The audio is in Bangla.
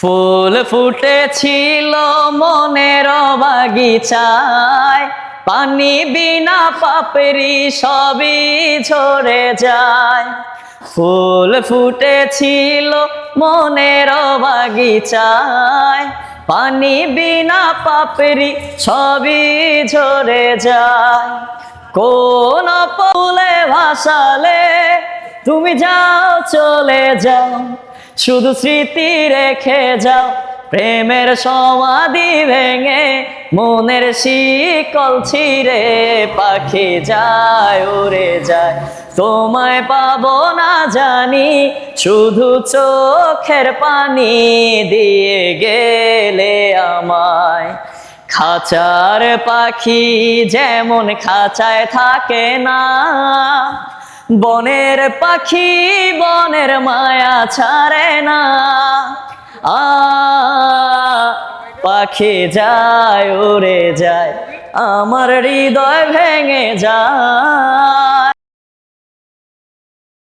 ফুল ফুটেছিল মনের বাগিচায়। পানি বিনা পাপড়ি সবই ঝরে যায়। ফুল ফুটেছিল মনের বাগিচায়। পানি বিনা পাপড়ি সবই ঝরে যায়। কোন ফুলে ভাসালে তুমি যাও চলে যাও। শুধু স্মৃতি রেখে যাও, প্রেমের সমাধি ভেঙে মনের শিকল ছিঁড়ে পাখি যায়, উড়ে যায়। তোমায় পাবো না জানি, শুধু চোখের পানি দিয়ে গেলে আমায়। খাঁচার পাখি যেমন খাঁচায় থাকে না বনের পাখি, বনের মায়া ছাড়ে না। আ, পাখি যায়, উড়ে যায়, আমার হৃদয় ভেঙে যায়।